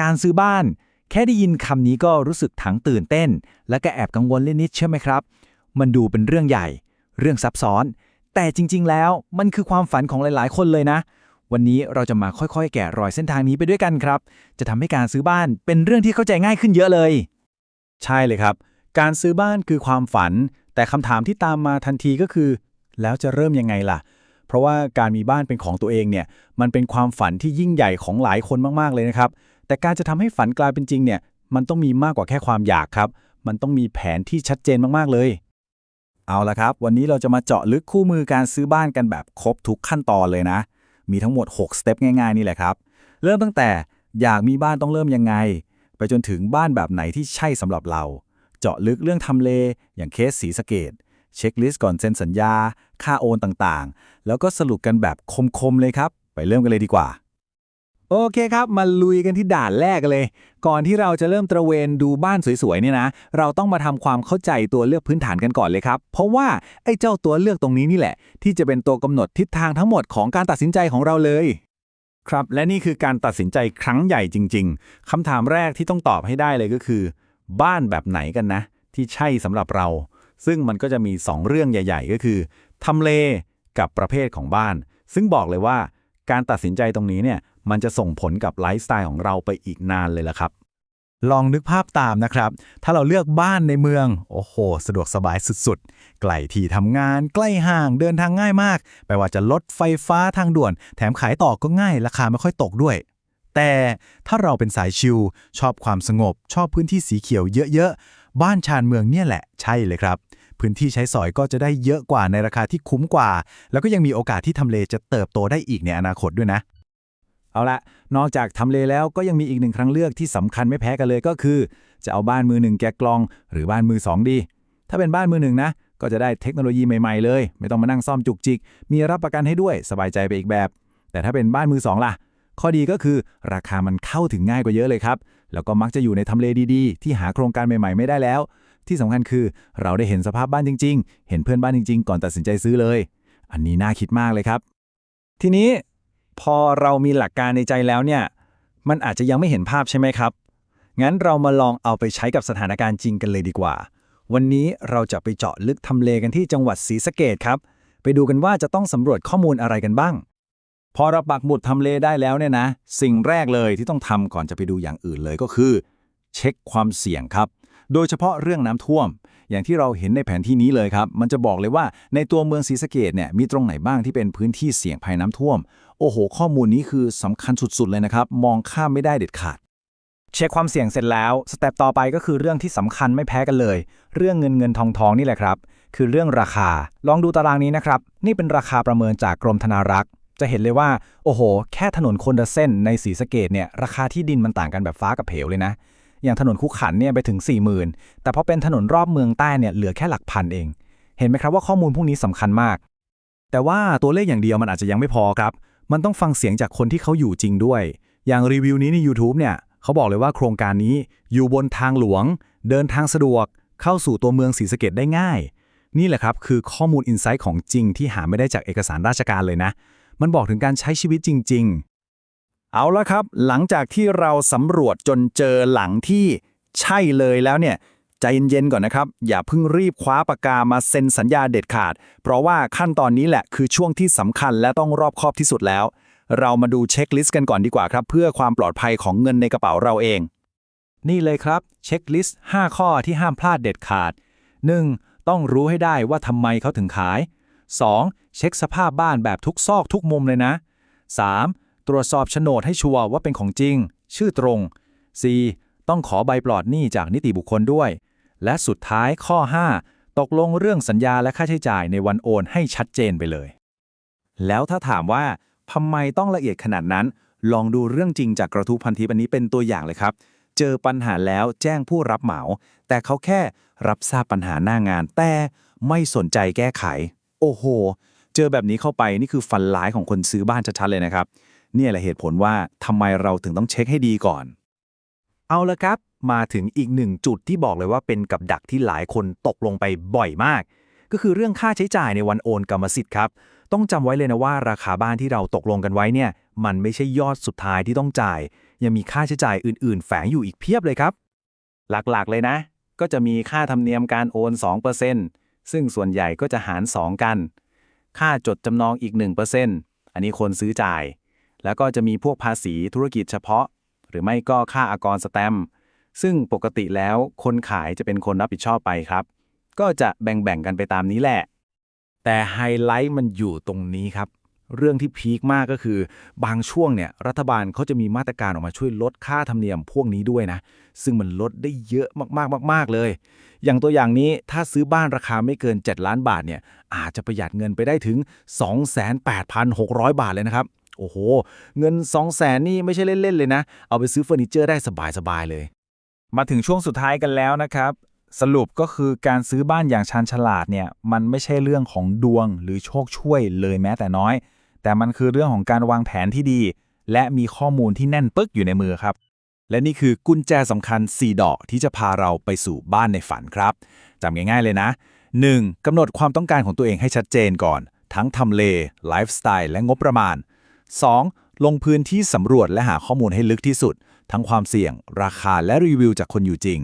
การซื้อบ้าน แค่ได้ยินคำนี้ก็รู้สึกถังตื่นเต้น และก็แอบกังวลเล็กนิดใช่ไหมครับ มันดูเป็นเรื่องใหญ่ เรื่องซับซ้อน แต่จริง ๆ แล้วมันคือความฝันของหลาย ๆ คนเลยนะ วันนี้เราจะมาค่อยๆ แกะรอยเส้นทางนี้ไปด้วยกันครับ จะทำให้การซื้อบ้านเป็นเรื่องที่เข้าใจง่ายขึ้นเยอะเลย ใช่เลยครับ การซื้อบ้านคือความฝัน แต่คำถามที่ตามมาทันทีก็คือ แล้วจะเริ่มยังไงล่ะเพราะว่าการมีบ้านเป็นของตัวเองเนี่ยมันเป็นความฝันที่ยิ่งใหญ่ของหลายคนมาก ๆ เลยนะครับ แต่การจะทำให้ฝันกลายเป็นจริงเนี่ยมันต้องมีมากกว่าแค่ความอยากครับ มันต้องมีแผนที่ชัดเจนมากๆเลย เอาละครับ วันนี้เราจะมาเจาะลึกคู่มือการซื้อบ้านกันแบบครบทุกขั้นตอนเลยนะ มีทั้งหมด 6 สเต็ปง่ายๆนี่แหละครับ เริ่มตั้งแต่อยากมีบ้านต้องเริ่มยังไง ไปจนถึงบ้านแบบไหนที่ใช่สำหรับเรา เจาะลึกเรื่องทำเลอย่างเคสสีสเกตเช็คลิสต์ก่อนเซ็นสัญญา ค่าโอนต่างๆ แล้วก็สรุปกันแบบคมๆเลยครับ ไปเริ่มกันเลยดีกว่า โอเคครับ มาลุยกันที่ด่านแรกเลย ก่อนที่เราจะเริ่มตระเวนดูบ้านสวยๆเนี่ยนะ เราต้องมาทำความเข้าใจตัวเลือกพื้นฐานกันก่อนเลยครับ เพราะว่าไอ้เจ้าตัวเลือกตรงนี้นี่แหละ ที่จะเป็นตัวกำหนดทิศทางทั้งหมดของการตัดสินใจของเราเลย ครับ และนี่คือการตัดสินใจครั้งใหญ่จริง ๆคำถามแรกที่ต้องตอบให้ได้เลยก็คือ บ้านแบบไหนกันนะ ที่ใช่สำหรับเรา ซึ่งมันก็จะมี 2 เรื่องใหญ่ ๆ ก็คือทำเลกับประเภทของบ้าน ซึ่งบอกเลยว่าการตัดสินใจตรงนี้เนี่ย มันจะส่งผลกับไลฟ์สไตล์ของเราไปอีกนานเลยละครับ ลองนึกภาพตามนะครับ ถ้าเราเลือกบ้านในเมือง โอ้โห สะดวกสบายสุดๆ ไกลที่ทำงาน ใกล้ห้าง เดินทางง่ายมากไม่ว่าจะรถไฟฟ้าทางด่วน แถมขายต่อก็ง่าย ราคาไม่ค่อยตกด้วย แต่ถ้าเราเป็นสายชิล ชอบความสงบ ชอบพื้นที่สีเขียวเยอะๆ บ้านชานเมืองเนี่ยแหละ ใช่เลยครับพื้นที่ใช้สอยก็จะได้เยอะกว่าในราคาที่คุ้มกว่า แล้วก็ยังมีโอกาสที่ทำเลจะเติบโตได้อีกในอนาคตด้วยนะ เอาละนอกจากทำเลแล้วก็ยังมีอีกหนึ่งครั้งเลือกที่สำคัญไม่แพ้กันเลยก็คือ จะเอาบ้านมือหนึ่งแกะกลองหรือบ้านมือสองดี ถ้าเป็นบ้านมือหนึ่งนะ ก็จะได้เทคโนโลยีใหม่ๆเลย ไม่ต้องมานั่งซ่อมจุกจิก มีรับประกันให้ด้วยสบายใจไปอีกแบบ แต่ถ้าเป็นบ้านมือสองล่ะ ข้อดีก็คือ ราคามันเข้าถึงง่ายกว่าเยอะเลยครับ แล้วก็มักจะอยู่ในทำเลดีๆ ที่หาโครงการใหม่ๆ ไม่ได้แล้ว ที่สำคัญคือเราได้เห็นสภาพบ้านจริง ๆ เห็นเพื่อนบ้านจริง ๆ ก่อนตัดสินใจซื้อเลย อันนี้น่าคิดมากเลยครับ ทีนี้ พอเรามีหลักการในใจแล้วเนี่ย มันอาจจะยังไม่เห็นภาพใช่ไหมครับ งั้นเรามาลองเอาไปใช้กับสถานการณ์จริงกันเลยดีกว่า วันนี้เราจะไปเจาะลึกทำเลกันที่จังหวัดศรีสะเกดครับ ไปดูกันว่าจะต้องสำรวจข้อมูลอะไรกันบ้าง พอเราปักหมุดทำเลได้แล้วเนี่ยนะ สิ่งแรกเลยที่ต้องทำก่อนจะไปดูอย่างอื่นเลยก็คือ เช็คความเสี่ยงครับ โดยเฉพาะเรื่องน้ำท่วม อย่างที่เราเห็นในแผนที่นี้เลยครับ มันจะบอกเลยว่าในตัวเมืองศรีสะเกดเนี่ยมีตรงไหนบ้างที่เป็นพื้นที่เสี่ยงภัยน้ำท่วม โอ้โห ข้อมูลนี้คือสำคัญสุดๆเลยนะครับ มองข้ามไม่ได้เด็ดขาด เช็คความเสี่ยงเสร็จแล้ว สเต็ปต่อไปก็คือเรื่องที่สำคัญไม่แพ้กันเลย เรื่องเงินเงินทองทองนี่แหละครับ คือเรื่องราคา ลองดูตารางนี้นะครับ นี่เป็นราคาประเมินจากกรมธนารักษ์จะเห็นเลยว่า โอ้โห แค่ถนนคนละเส้นในสีสะเกดเนี่ย ราคาที่ดินมันต่างกันแบบฟ้ากับเหวเลยนะ อย่างถนนคุขันเนี่ยไปถึง 40,000 แต่พอเป็นถนนรอบเมืองใต้เนี่ยเหลือแค่หลักพันเอง เห็นไหมครับว่าข้อมูลพวกนี้สำคัญมาก แต่ว่าตัวเลขอย่างเดียวมันอาจจะยังไม่พอครับ มันต้องฟังเสียงจากคนที่เขาอยู่จริงด้วย อย่างรีวิวนี้ใน YouTube เนี่ยเขาบอกเลยว่าโครงการนี้อยู่บนทางหลวง เดินทางสะดวก เข้าสู่ตัวเมืองศรีสะเกดได้ง่าย นี่แหละครับคือข้อมูลอินไซต์ของจริงที่หาไม่ได้จากเอกสารราชการเลยนะ มันบอกถึงการใช้ชีวิตจริงๆ เอาละครับ หลังจากที่เราสำรวจจนเจอหลังที่ใช่เลยแล้วเนี่ยใจเย็นๆก่อนนะครับ อย่าเพิ่งรีบคว้าปากกามาเซ็นสัญญาเด็ดขาด เพราะว่าขั้นตอนนี้แหละคือช่วงที่สำคัญและต้องรอบคอบที่สุดแล้ว เรามาดูเช็คลิสต์กันก่อนดีกว่าครับ เพื่อความปลอดภัยของเงินในกระเป๋าเราเอง นี่เลยครับเช็คลิสต์ 5 ข้อที่ห้ามพลาดเด็ดขาด 1. ต้องรู้ให้ได้ว่าทำไมเขาถึงขาย 2. เช็คสภาพบ้านแบบทุกซอกทุกมุมเลยนะ 3. ตรวจสอบโฉนดให้ชัวร์ว่าเป็นของจริง ชื่อตรง 4. ต้องขอใบปลอดหนี้จากนิติบุคคลด้วย และสุดท้ายข้อ 5 ตกลงเรื่องสัญญาและค่าใช้จ่ายในวันโอนให้ชัดเจนไปเลย แล้วถ้าถามว่าทำไมต้องละเอียดขนาดนั้น ลองดูเรื่องจริงจากกระทู้พันทิปอันนี้เป็นตัวอย่างเลยครับ เจอปัญหาแล้วแจ้งผู้รับเหมา แต่เขาแค่รับทราบปัญหาหน้างาน แต่ไม่สนใจแก้ไข โอ้โห เจอแบบนี้เข้าไปนี่คือฟันร้ายของคนซื้อบ้านชัดๆเลยนะครับ นี่แหละเหตุผลว่าทำไมเราถึงต้องเช็คให้ดีก่อน เอาละครับ มาถึงอีกหนึ่งจุดที่บอกเลยว่าเป็นกับดักที่หลายคนตกลงไปบ่อยมาก ก็คือเรื่องค่าใช้จ่ายในวันโอนกรรมสิทธิ์ครับ ต้องจำไว้เลยนะว่าราคาบ้านที่เราตกลงกันไว้เนี่ย มันไม่ใช่ยอดสุดท้ายที่ต้องจ่าย ยังมีค่าใช้จ่ายอื่น ๆ แฝงอยู่อีกเพียบเลยครับ หลักๆ เลยนะ ก็จะมีค่าธรรมเนียมการโอน 2%ซึ่งส่วนใหญ่ก็จะหาร 2 กัน ค่าจดจำนองอีก 1%อันนี้คนซื้อจ่าย แล้วก็จะมีพวกภาษีธุรกิจเฉพาะ หรือไม่ก็ค่าอากรสแตมซึ่งปกติแล้วคนขายจะเป็นคนรับผิดชอบไปครับ ก็จะแบ่งๆกันไปตามนี้แหละ แต่ไฮไลท์มันอยู่ตรงนี้ครับ เรื่องที่พีคมากก็คือ บางช่วงเนี่ยรัฐบาลเขาจะมีมาตรการออกมาช่วยลดค่าธรรมเนียมพวกนี้ด้วยนะ ซึ่งมันลดได้เยอะมากๆมาก ๆ เลย อย่างตัวอย่างนี้ถ้าซื้อบ้านราคาไม่เกิน 7 ล้านบาทเนี่ยอาจจะประหยัดเงินไปได้ถึง 28,600 บาทเลยนะครับ โอ้โห เงิน 200,000นี่ไม่ใช่เล่น ๆ เลยนะ เอาไปซื้อเฟอร์นิเจอร์ได้สบาย ๆ เลย มาถึงช่วงสุดท้ายกันแล้วนะครับ สรุปก็คือการซื้อบ้านอย่างชาญฉลาดเนี่ย มันไม่ใช่เรื่องของดวงหรือโชคช่วยเลยแม้แต่น้อย แต่มันคือเรื่องของการวางแผนที่ดี และมีข้อมูลที่แน่นปึ๊กอยู่ในมือครับ และนี่คือกุญแจสำคัญ 4 ดอกที่จะพาเราไปสู่บ้านในฝันครับจำง่าย ๆ เลยนะ 1. กำหนดความต้องการของตัวเองให้ชัดเจนก่อน ทั้งทำเลไลฟ์สไตล์และงบประมาณ 2. ลงพื้นที่สำรวจและหาข้อมูลให้ลึกที่สุด ทั้งความเสี่ยง ราคาและรีวิวจากคนอยู่จริง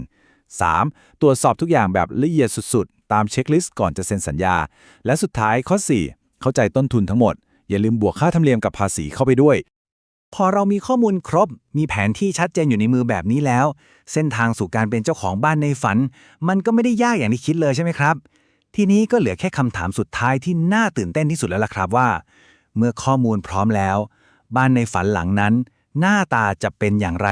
3. ตรวจสอบทุกอย่างแบบละเอียดสุดๆ ตามเช็คลิสต์ก่อนจะเซ็นสัญญา และสุดท้ายข้อ 4 เข้าใจต้นทุนทั้งหมด อย่าลืมบวกค่าธรรมเนียมกับภาษีเข้าไปด้วย พอเรามีข้อมูลครบ มีแผนที่ชัดเจนอยู่ในมือแบบนี้แล้ว เส้นทางสู่การเป็นเจ้าของบ้านในฝัน มันก็ไม่ได้ยากอย่างที่คิดเลยใช่ไหมครับ ทีนี้ก็เหลือแค่คำถามสุดท้ายที่น่าตื่นเต้นที่สุดแล้วล่ะครับว่า เมื่อข้อมูลพร้อมแล้ว บ้านในฝันหลังนั้น หน้าตาจะเป็นอย่างไร